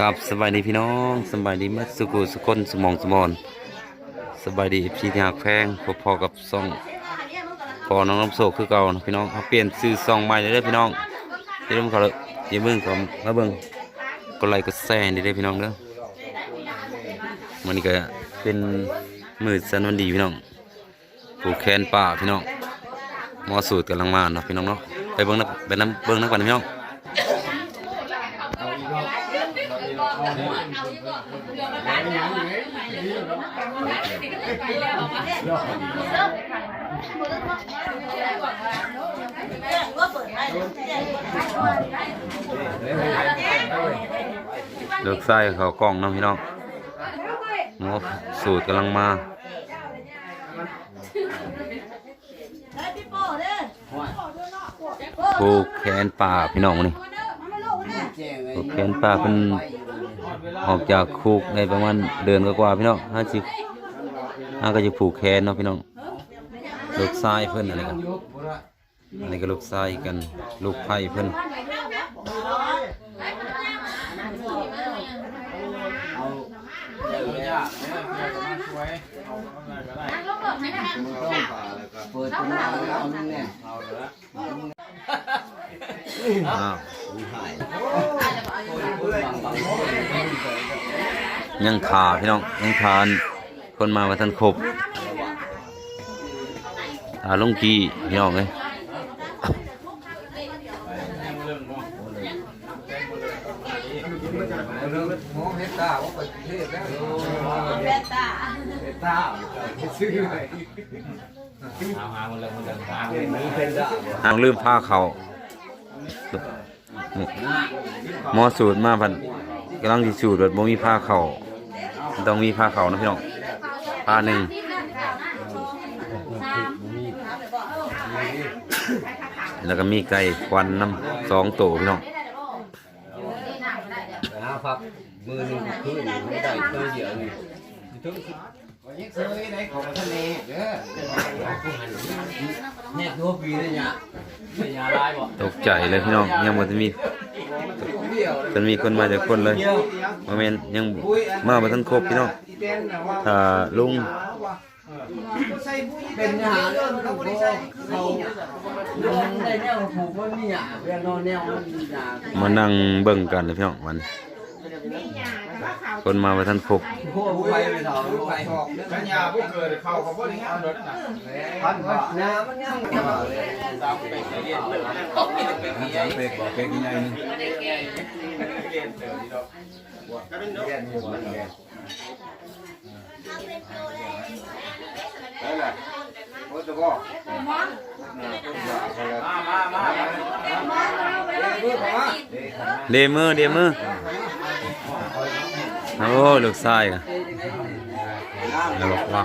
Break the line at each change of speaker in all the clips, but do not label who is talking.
กับสบายดีพี่น้องสบายดีมัดสุกุสุคนสมองสมอนสบายดีพี่ที่หักแพงพอพอๆกับซองพอน้องน้ำโศกคือเก่านะพี่น้องเขาเปลี่ยนซื้อซองใหม่เลยเด้พี่น้องอย่าลืมเขาเลยอย่าเบิ่งเขามาเบิ่งกดไลค์กดแชร์ให้ได้พี่น้องเด้อมันนี่ก็เป็นมือสันวันดีพี่น้องผูกแขนป่าพี่น้องมอสูตรกำลังมาเนาะพี่น้องเนาะไปเบิ่งนะไปน้ำเบิ่งน้ำกันนพี่น้อง เลือกไส้เขากล้องน้องพี่น้องหมอสูตรกำลังมาผูกแขนป่าพี่น้องนี่ผูกแขนป่าเป็น ออกจากคุกในประมาณเดือนกว่าพี่น้องห้าสิบห้าก็จะผูกแขนเนาะพี่น้องลูกไส้เพิ่นอะไรกันอันนี้ก็ลูกไส้กันลูกไผ่เพิ่น
เปิดเป็นอาเอานึงเนี่ย
อ้าว ยังขาพี่น้องยังขาคนมาว่าท่านครบตาลงกี้พี่น้องเลย
มองเห็นตาว่าประเทศแล้วเห็นตาเห็นตาซื้อไปเอาหามันเลยมันเลยหามันเป็นตา
หางลืมผ้าเขา หมอสูตรมาพันกำลังที่สูตรแบบบ่มีผ้าเขาต้องมีผ้าเขานะพี่น้องผ้าหนึ่งแล้วก็มีไก่ควันน้ำสองโตพี่น้อง
หาพักมือหนึ่งคืนไม่ได้เคยเดียวนี่ถึง ยังเคยได้ของทะเลเด้อเนี่ยตัวปีนี่เนี่ยไม่ยาลายบ่
ตกใจเลยพี่น้องยังมันจะมี
เดียว
จะมีคนมาจากคนเลยโมเมนยังมาบ่ทันครบพี่น้องถ้าลุง
เป็นหาเรื่องเขาเขาได้แนวผูกมันมีอะเรื่องนอนแนวมันมีอะ
มานั่งเบิ่งกันเลยพี่น้องมัน คนมาบ่ทันครบ
พวกไปไปถอดไป
ปัญญาพวกเกิดเข้าเขาบ่ได้งานรถน่ะ
พันว่าน้ำมันยัง
ตามไปเรียนเลยไป
บอกเป็กยังไง
เรียนเติมดีดอก
เรียนหัวเรียน
ได้แหละโอ้จะบอกมามามา
เดมือเดมือ โอ้ลูกชายกันแล้วบอกว่า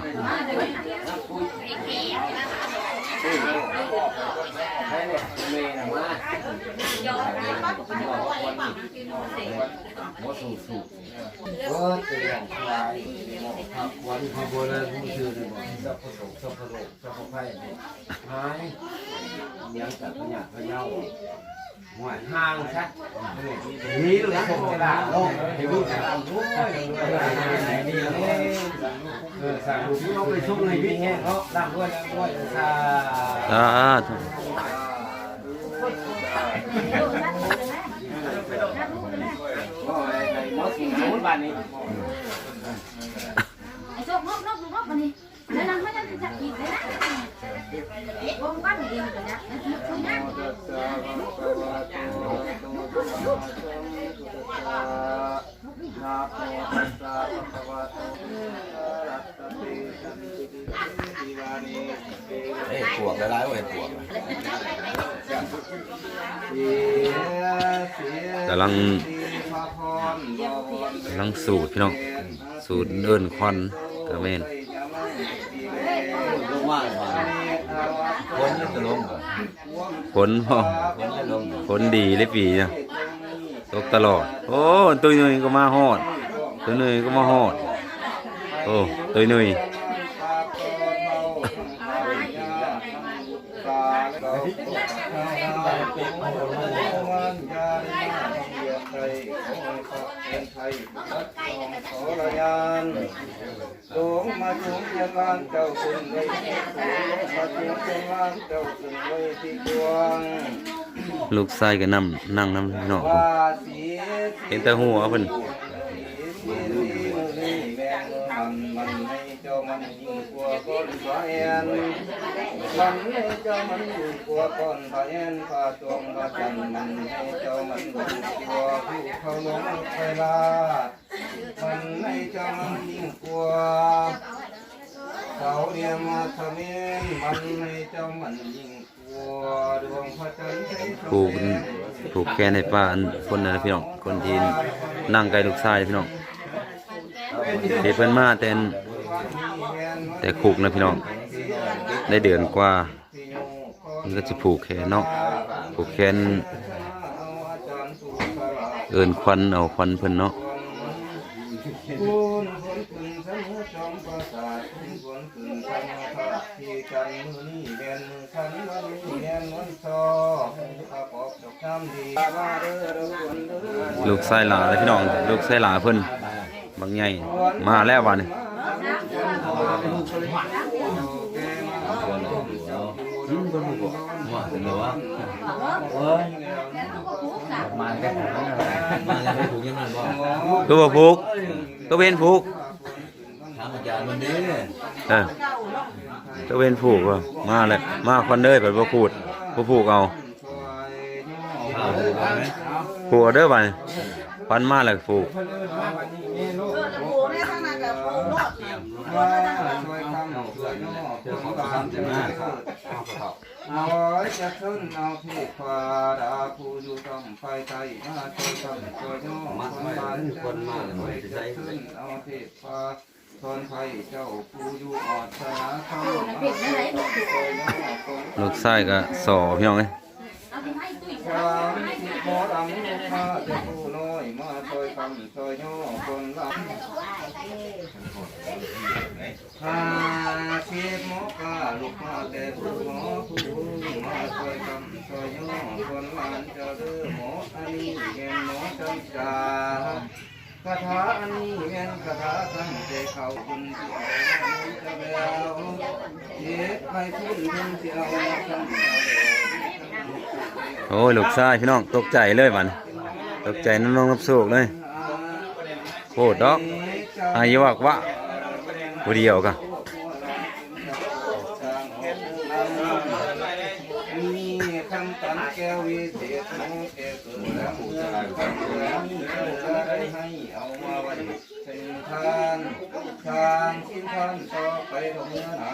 เออเตียงควายขับขบวนแล้วผู้ชื่อเลยบอกสัพพโสสัพพโลสัพพไพ่หายยังจัดพยาพยา หวยห่างชัดนี่เหลือผมจะด่าโลกเดี๋ยวดูแต่ละทุกนี่เออสั่งดูพี่น้อง
ลังกำ
ลังสูตรพี่น้องสูตรเอิ้นควันกระเมน
ลงมาคนจะลง
ผลพ่อ
คนจะลง
ผลดีเลยปีเนี่ยตกตลอด โอ้ตัวหนึ่งก็มาฮอด ตัวหนึ่งก็มาฮอด โอ้ตัวหนึ่ง
ขอให้พระเป็นไทยรักองขอระยานหลวงมาจุงยังงานเจ้าสึงไว้ที่สูงมาจุงยังงานเจ้าสึงไว้ที่ดวง
ลูกชายก็นำนั่งนำพี่น้อง
ว่าสี
เห็นแต่หัวเพิ่น
สีสีมือนี่แมงมันมันให้เจ้ามันยิ่งกว่าก้อน ฟ้าแอนมันให้เจ้ามันยิ่งกว่าก้อนฟ้าแอนฟ้าตวงฟ้าจันมันให้เจ้ามันยิ่งกว่าภูเขาหลงไฟลามันให้เจ้ามันยิ่งกว่าเขาเรียมาทำเองมันให้เจ้ามันยิงกว่าดวงพระจันทร์ให้
ผูกผูกแขนให้ป้าอันคนนั้นนะพี่น้องคนที่นั่งใกลลูกชายพี่น้องเดี๋ยวเพิ่นมาแต่น แต่คุกนะพี่น้อง ได้เดือนกว่า มันก็จะผูกแขนเนาะ ผูกแขนเอินควันเอาควันเพิ่นเนาะ
ลขึ้นสมุจอมประสาทคุณผลขึ้นธรรมธาตุที่กันมือนี่มนมือขันวันนี้ แมนวันชอประกอบดอกน้ำดีมาเด้อเด้อคนเด้อ
ลูกชายหลาเลยผูกชายหลาเพิ่นบางใหญ่มาแล้ววันนี้ก็บ่ผูกก็เป็นผูก
ถามอาจารย์มันนี้
เออก็เป็นผูกว่ะมาเลยมาควันเด้ยไปบ่พูดบ่ผูกเอา
ข้าวดูไหม
ผูกเอาเด้ อบัดนี้ควันมาแล้วก็ผูก
ว่าช่วยทำเพื่อนนอกของบ้านจะมาเอาจะขึ้นเอาที่ฟ้าดาผู้อยู่ต้องไฟใจมาช่วยทำช่วยนอกของบ้านคนมาจะขึ้นเอาที่ฟ้าทนไฟเจ้าผู้อยู่ออดสนาเข้ามาช่วยนอกคน
ลูกชายก็สอพี่น้องเอ้ย
เอาไปให้ตุ้ย
ความอดังลูกค้าจะผู้น้อยมาช่วยทำช่วยย่อคนละหาเทียหมอกาลูกมาแต่ผู้หมอผู้มาช่วยทำช่วยย่อคนลานเจะเด้อหมออันนี้เงินหมอจังจาคาถาอันนี้เงินคาถาตั้งใจเขาคุณที่เอาจะแล้วเย็บให้พูดคุณที่เอาทำ
โอ้ยลูกชายพี่น้องตกใจเลยบันตกใจน้องๆรับโชคเลยโคตรดอกอายุวักวะผู้เดียวกั
นแก้ววิเศษโมแก้เกิดแล้วเมื่อคำเกิดมีเจ้าจะได้ให้เอามาไว้เป็นทานทานที่ท่านต่อไปตรงเนื้อหา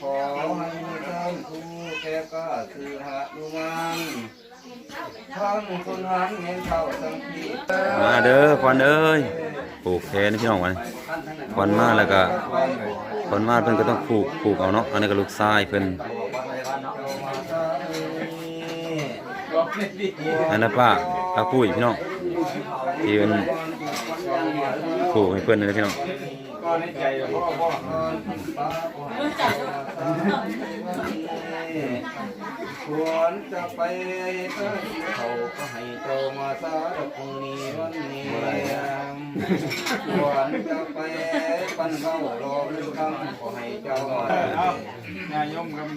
ขอให้ท่านผู้ แก่กล้าคือหานุมานท่านคนหันเงินเข้าทั้งที่
มาเด้อควันเอ้ยผูกแขนพี่น้องวันนี้ควันมาแล้วก็ควันมาเพิ่นก็ต้องผูกผูกเอาเนาะอันนี้ก็ลูกชายเพิ่นอันนั้นป้าป้าปุ้ยพี่น้องที่เพิ่นผูกให้เพิ่นเลยพี่น้อง
ก็ในใจพ่อพ่อ ควรจะไปเพิ่นเขาก็ให้เจ้ามาสาดพรุ่งนี้วันนี้ควรจะไปปั้นเบ้ารอเรื่องคำก็ให้เจ้ามา
นายยมกับ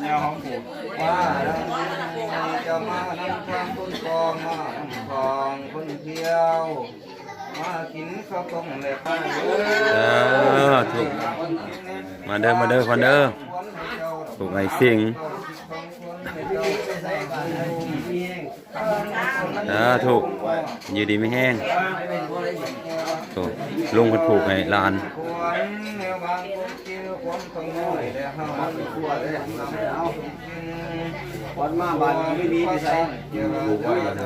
แนวของผม
ว่าจะมานำความคุณกองมานำของคุณเที่ยว มากินข้าวต้มและข้าวเนื้
เออถูกมาเด้อมาเด้อควันเด้อถูกไอ้สิง อ่าถูกอยู่ดีไม่แห้งถูกลุงเพิ่นผูกให้ลาน
ควรแนวบางลาน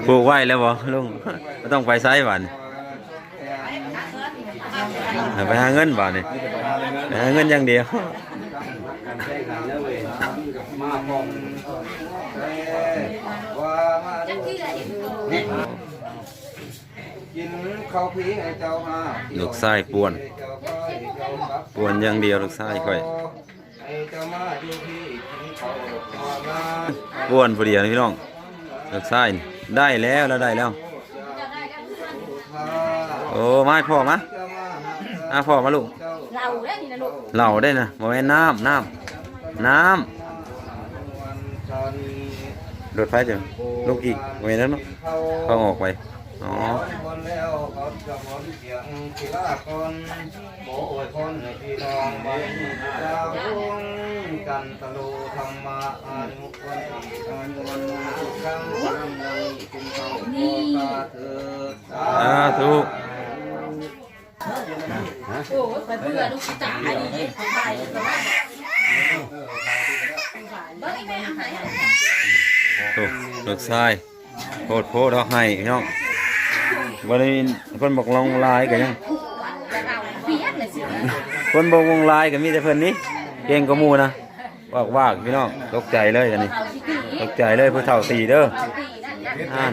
ผูกไว้แล้วบ่ลุงไม่ต้องไปไสบัดนี้ไปหาเงินบัดนี้ไปหาเงินอย่างเดียว
มาพร้อม
ว่ามาดูกินข้าวผีให้เจ้าห้า
ลูกชายป่วน ป่วนอย่างเดียวลูกชายค่อย
ให้เจ้ามาดูพี่กินข้าวมา
ป่วนผู้เดียวนะพี่น้องลูกชายนี่ได้แล้วแล้วได้แล้ว
จะได้แล้ว
โอ้มาให้พ่อมาอะพ่อมาลูก
เราได้นี่นะลูก
เหล่าได้นะบ่แม่นน้ำน้ำน้ำ รถไฟจะลูกอีกบ่แม่นแล้วเนาะเขาออกไปอ๋อ
คนแล้วเขาจะพร้อมเสียงกีฬาคนโอ้ยคนให้พี่น้องบ้านนี้ดาวดวงกันตะลุธรรมะอานุวันติอานุวันทุกครั้งวันนี้เป็นเขาอ
อก
โอ้ไปเพื่อลูกตาอันนี้ของใครแต่ว่าบิ้แม่อาหาร
ถูกลูกชายโพดโพดเอาให้พี่น้องบ่ได้เพิ่นบอกลงลายก็ยัง
เราเพี้ยนเลยสิ
คนบอกวงลายก็มีแต่เพิ่นนี้เก่งกว่าหมู่นะวากวากพี่น้องตกใจเลยอันนี้
เราที่กี่
ตกใจเลยผู้เฒ่าตีเด้อ
เราตีนั่นนะ
อ่าน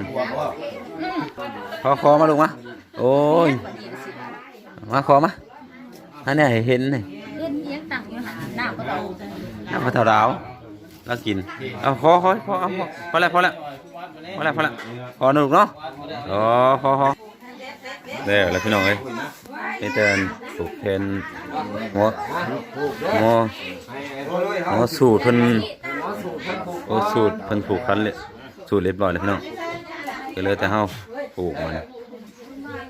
ขอขอมาลูกมาโอ้ยมาขอมาอันนี้ให้เห็นนี่
เล่นเลี้ยงตังค์อยู่หาหน้าก็เรา
น้ำมะเฒ่าดาว แล้วกินเอาขอขอขอเอาพอพอแล้วพอแล้วพอแล้วพอแล้วพอหนะลูกเนาะอ๋อขอขอเด้อแล้วพี่น้องเอ้ยนี่เตือนผูกเพนหัวหัวหัวสูตรเพิ่นโอ้สูตรเพิ่นผูกคันเลยสูตรเรียบร้อยแล้วพี่น้องก็เลยแต่เฮาผูกมัน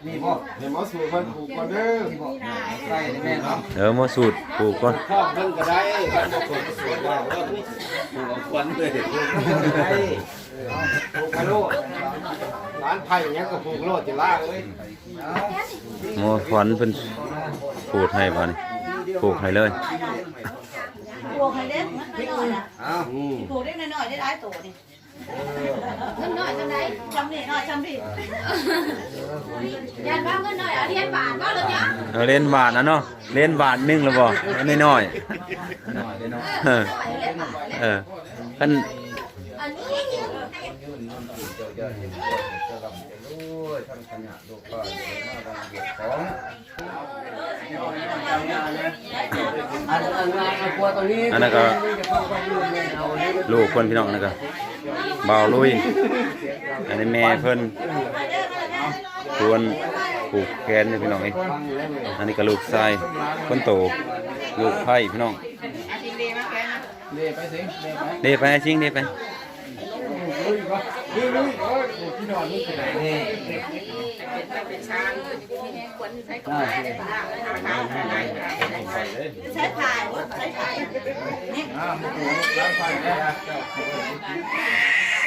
นี่บ่
เห็นหมอสูตรมันผูกก่อนเด้อ
นี่บ่ใส่แม่ครับ
เออมาสูตรผูกก่อน
ครอบเพิ่นก็ได้มันบ่ผูกสูตรว่าว่าผูกเอาควันเลยผูกได้ผูกกระโลดร้านไผ่เนี้ยก็ผูกโลดจะลากเลย
หมอขวัญเพิ่นผูกให้บ่นี่ผูกให้เลย
ปลูกให้เล็กน้อยๆนะ
อ้าว
ปลูกเล็กน้อยๆได้หลายตัวนี่
เงินน้อยจังได
จำนี่น้อยจำพี่
ยันว่าเงินน้อยเอาเทียนบาทว่าเลยจ้ะ
เอาเล่นบาทนะเนาะเล่นบาทหนึงแล้วบ่อันน้อยๆเออเออคัน
อันนี้
เจ้าจะเห็นเจ้ากับจะรู้ทั้งขยะลูกก็จะมาดังเก็บของ
อันอันงานกลัวตรงนี้
อันนั้นก็ลูกเพิ่นพี่น้องอันนั่นก็ บาลุย อันนี้แม่เพิ่นชวนผูกแขนนี่พี่น้องเอ้ยอันนี้ก็ลูกชายคนโต ลูกไผ่พี่น้อง
เล่ไปสิเล่ไป
เด้ไปจริงเด้ไป
ใช้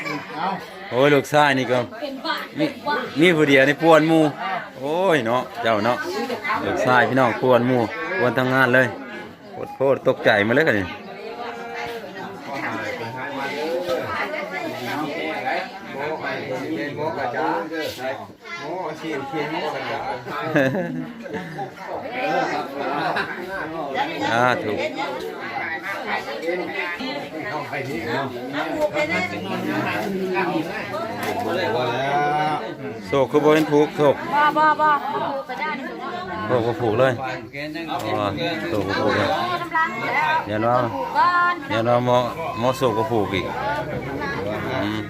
ถ่ายใช้ถ่าย
อ้าวหมูร้านไฟแล้เอา
โอ้ยลูกชายนี่ก็
เป็นบาท
มีมีผู้เดียวนี่ป่วนหมู่โอ้ยเนาะเจ้าเนาะลูกชายพี่น้องป่วนหมู่ป่วนทำงานเลยโคตรโคตรตกใจมาเลยกันนี่
โมไปเป็นโมกระจาโมชีนเขียนโมกระจา
อ่าถูก
ปลูกได้นะ
โศกคือบ่เห็นผูกโศก
บ่บ่บ่ดูไปได้นี่ถูกเนาะ
โศกบ่ผูกเลยอ๋อโศกบ่ผูกเลย
กำลังแล้ว
ยันว่า
ก่อน
ยันว่าหมอหมอโศกบ่ผูกอีกอืม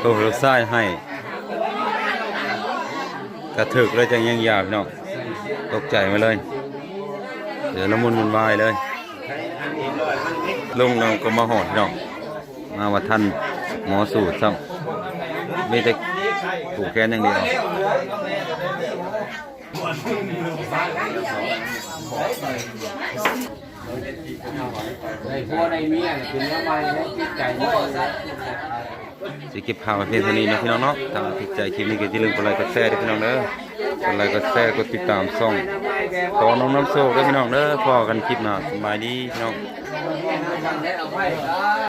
โอ้ลูกชายให้กระถึกเลยจังยังหยาบเนาะตกใจมาเลย เดี๋ยวละมุนมุนวายเลย ลุงเราก็มาหอดเนาะมาว่าท่านหมอสูตรซ้ำมีแต่ผูกแขนอย่างเดียว
ในพัวในเมียเป็นเนื้อไม้ให้ติดใจเนาะ
สิเก็บข่าวประเท่านี้นะพี่น้องเนาะถ้าติดใจคลิปนี้ก็อย่าลืมกดไลค์กดแชร์ด้วยพี่น้องเด้อกดไลค์กดแชร์กดติดตามช่องขอน้องน้ำโซด้วยพี่น้องเด้อพอกันคลิปหน้าสบายดีพี่น้อง